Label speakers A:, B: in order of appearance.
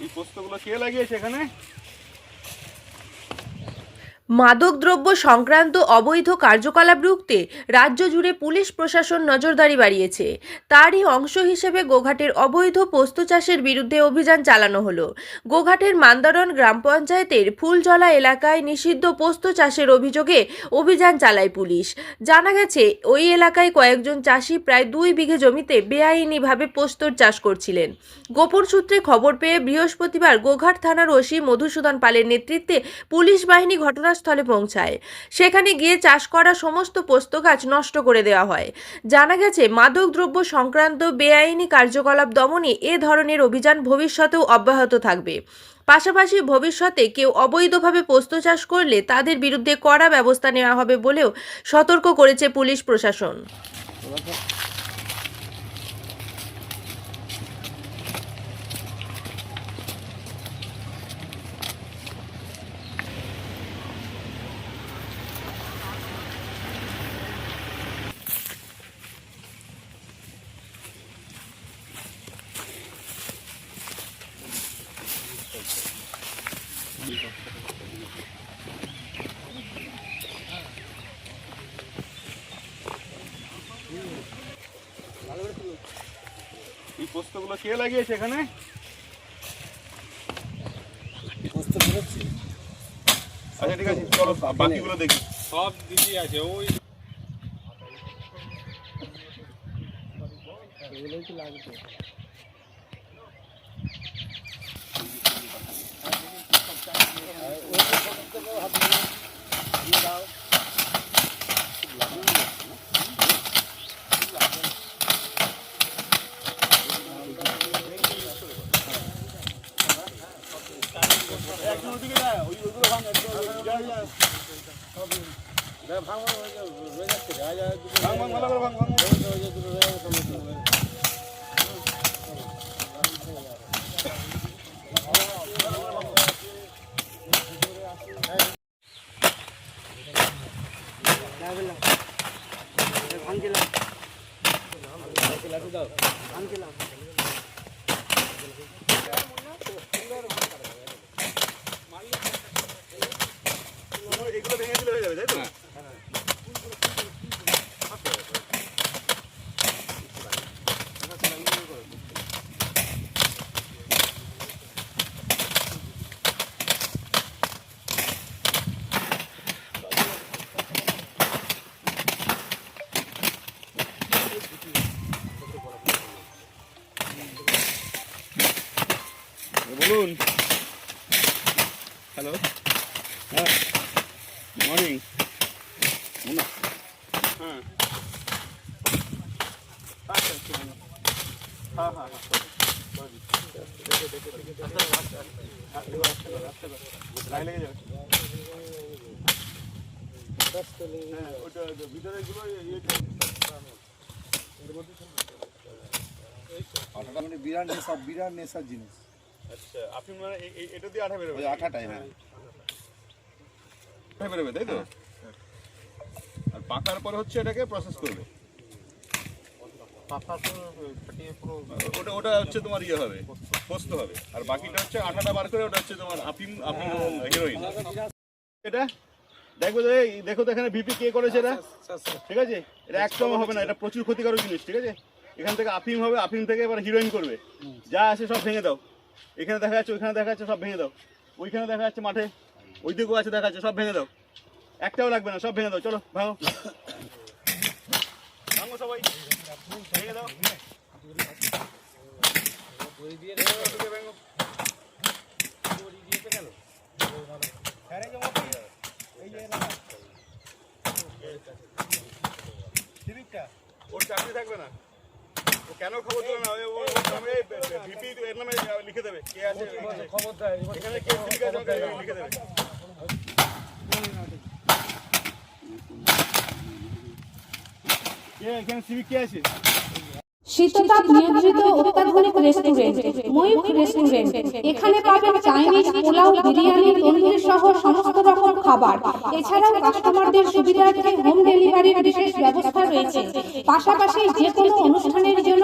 A: এই পোস্তগুলো কে লাগিয়েছে এখানে?
B: মাদকদ্রব্য সংক্রান্ত অবৈধ কার্যকলাপ রুখতে রাজ্য জুড়ে পুলিশ প্রশাসন নজরদারি বাড়িয়েছে। তারই অংশ হিসেবে গোঘাটের অবৈধ পোস্ত চাষের বিরুদ্ধে অভিযান চালানো হলো। গোঘাটের মান্দারন গ্রাম পঞ্চায়েতের ফুলজলা এলাকায় নিষিদ্ধ পোস্ত চাষের অভিযোগে অভিযান চালায় পুলিশ। জানা গেছে, ওই এলাকায় কয়েকজন চাষি প্রায় দুই বিঘে জমিতে বেআইনিভাবে পোস্তর চাষ করছিলেন। গোপন সূত্রে খবর পেয়ে বৃহস্পতিবার গোঘাট থানার ওসি মধুসূদন পালের নেতৃত্বে পুলিশ বাহিনী ঘটনাস্থলে পৌঁছায়। সেখানে গিয়ে চাষ করা সমস্ত পোস্ত গাছ নষ্ট করে দেওয়া হয়। জানা গেছে মাদকদ্রব্য সংক্রান্ত বেআইনি কার্যকলাপ দমনে এ ধরনের অভিযান ভবিষ্যতেও অব্যাহত থাকবে। পাশাপাশি ভবিষ্যতে কেউ অবৈধভাবে পোস্ত চাষ করলে তাদের বিরুদ্ধে কড়া ব্যবস্থা নেওয়া হবে বলেও সতর্ক করেছে পুলিশ প্রশাসন।
A: এই পোস্তগুলো কে লাগিয়েছে এখানে? আচ্ছা ঠিক আছে চলো বাকিগুলো দেখি।
C: সব দিদি আছে ওই
A: একজন ওদিকে যায় ওই ওইগুলো ভাঙ একদম যায় যায় ভাঙ ভাঙ ভালো করে ভাঙ ভাঙ এগুলো ভেঙে দিলে হয়ে যাবে তাই তো বলুন হ্যালো হ্যাঁ মর্নিং হ্যাঁ আচ্ছা হ্যাঁ হ্যাঁ হ্যাঁ যাবে হ্যাঁ। ওটা ভিতরে গুলো
D: মানে বিরাট নেশা বিরাট নেশার জিনিস।
A: আচ্ছা আপনি মানে এটা দিয়ে আঠা বেরোবে
D: আঠাটাই হ্যাঁ
A: আঠা বেরোবে তাই তো? আর পাকার পরে হচ্ছে এটাকে প্রসেস করবে। ওটা ওটা হচ্ছে তোমার ইয়ে হবে পোস্ত হবে। আর বাকিটা হচ্ছে আঠাটা বার করে ওটা হচ্ছে তোমার আফিম আফিম এবং হেরোইন এটা? দেখব যে এই দেখো তো এখানে বিপি কে করেছে এটা? ঠিক আছে? এটা একদম হবে না এটা প্রচুর ক্ষতিকারক জিনিস ঠিক আছে? এখান থেকে আফিম হবে আফিম থেকে এবার হিরোইন করবে। যা আছে সব ভেঙে দাও। এখানে দেখা যাচ্ছে, ওইখানে দেখা যাচ্ছে, সব ভেঙে দাও। ওইখানে দেখা যাচ্ছে মাঠে, ওই দিকেও আছে, দেখা যাচ্ছে, সব ভেঙে দাও। একটাও লাগবে না, সব ভেঙে দাও, চলো, ভাঙো। ভাঙো সবাই, ভেঙে দাও। ওর চাকরি থাকবে না। কেন খবর দিল না? এর নামে লিখে দেবে। কে আছে? খবর দেয় এখানে কে লিখে দেবে
E: শীততাপ নিয়ন্ত্রিত অত্যাধুনিক রেস্টুরেন্ট রেস্টুরেন্ট এখানে পাবেন চাইনিজ পোলাও, বিরিয়ানি, তন্দুরি সহ সমস্ত রকম খাবার। এছাড়াও কাস্টমারদের সুবিধার্থে হোম ডেলিভারির বিশেষ ব্যবস্থা রয়েছে। পাশাপাশি যে কোনো অনুষ্ঠানের